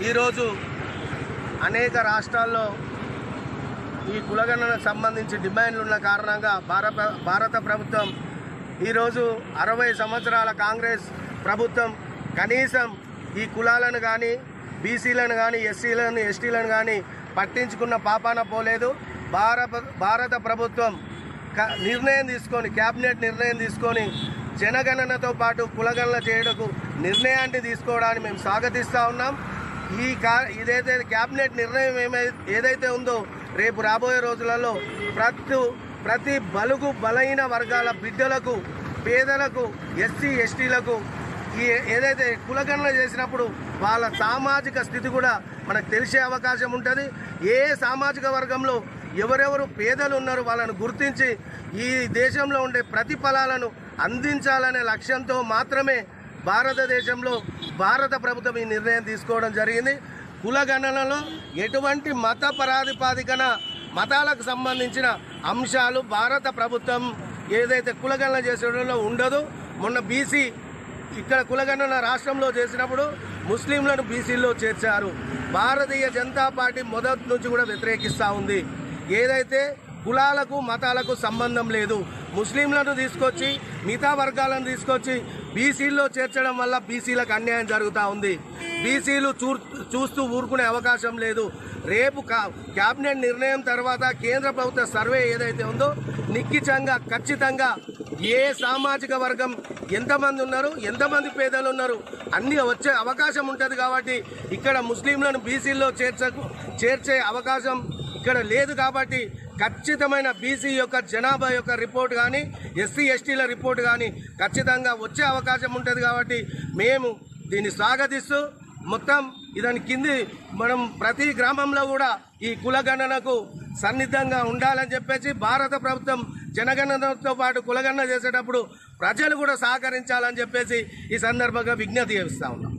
ఈరోజు అనేక రాష్ట్రాల్లో ఈ కులగణనకు సంబంధించి డిమాండ్లు ఉన్న కారణంగా భారత భారత ప్రభుత్వం ఈరోజు అరవై సంవత్సరాల కాంగ్రెస్ ప్రభుత్వం కనీసం ఈ కులాలను కానీ బీసీలను కానీ ఎస్సీలను ఎస్టీలను కానీ పట్టించుకున్న పాపాన పోలేదు. భారత భారత ప్రభుత్వం క- నిర్ణయం తీసుకొని క్యాబినెట్ నిర్ణయం తీసుకొని జనగణనతో పాటు కులగణన చేయడకు నిర్ణయాన్ని తీసుకోవడాన్ని మేము స్వాగతిస్తూ ఉన్నాం. ఈ కా ఇదైతే క్యాబినెట్ నిర్ణయం ఏమై ఏదైతే ఉందో రేపు రాబోయే రోజులలో ప్రతి ప్రతి బలుగు బలహీన వర్గాల బిడ్డలకు పేదలకు ఎస్సీ ఎస్టీలకు ఈ ఏదైతే కులగణన చేసినప్పుడు వాళ్ళ సామాజిక స్థితి కూడా మనకు తెలిసే అవకాశం ఉంటుంది. ఏ సామాజిక వర్గంలో ఎవరెవరు పేదలు ఉన్నారో వాళ్ళను గుర్తించి ఈ దేశంలో ఉండే ప్రతిఫలాలను అందించాలనే లక్ష్యంతో మాత్రమే భారతదేశంలో భారత ప్రభుత్వం ఈ నిర్ణయం తీసుకోవడం జరిగింది. కులగణనలో ఎటువంటి మత పరాధిపాదికన మతాలకు సంబంధించిన అంశాలు భారత ప్రభుత్వం ఏదైతే కులగణన చేసేటలో ఉండదు. మొన్న బీసీ ఇక్కడ కులగణన రాష్ట్రంలో చేసినప్పుడు ముస్లింలను బీసీల్లో చేర్చారు. భారతీయ జనతా పార్టీ మొదటి నుంచి కూడా వ్యతిరేకిస్తూ ఉంది. ఏదైతే కులాలకు మతాలకు సంబంధం లేదు. ముస్లింలను తీసుకొచ్చి మిగతా వర్గాలను తీసుకొచ్చి బీసీల్లో చేర్చడం వల్ల బీసీలకు అన్యాయం జరుగుతూ ఉంది. బీసీలు చూ చూస్తూ ఊరుకునే అవకాశం లేదు. రేపు కా- క్యాబినెట్ నిర్ణయం తర్వాత కేంద్ర ప్రభుత్వ సర్వే ఏదైతే ఉందో నిక్కిచంగా ఖచ్చితంగా ఏ సామాజిక వర్గం ఎంతమంది ఉన్నారు ఎంతమంది పేదలు ఉన్నారు అన్ని వచ్చే అవకాశం ఉంటుంది కాబట్టి ఇక్కడ ముస్లింలను బీసీల్లో చేర్చకు చేర్చే అవకాశం ఇక్కడ లేదు కాబట్టి ఖచ్చితమైన బీసీ యొక్క జనాభా యొక్క రిపోర్ట్ కానీ ఎస్సీ ఎస్టీల రిపోర్ట్ కానీ ఖచ్చితంగా వచ్చే అవకాశం ఉంటుంది కాబట్టి మేము దీన్ని స్వాగతిస్తూ మొత్తం ఇదని కింది మనం ప్రతి గ్రామంలో కూడా ఈ కులగణనకు సన్నిద్ధంగా ఉండాలని చెప్పేసి భారత ప్రభుత్వం జనగణనతో పాటు కులగణన చేసేటప్పుడు ప్రజలు కూడా సహకరించాలని చెప్పేసి ఈ సందర్భంగా విజ్ఞప్తి చేస్తా ఉన్నాం.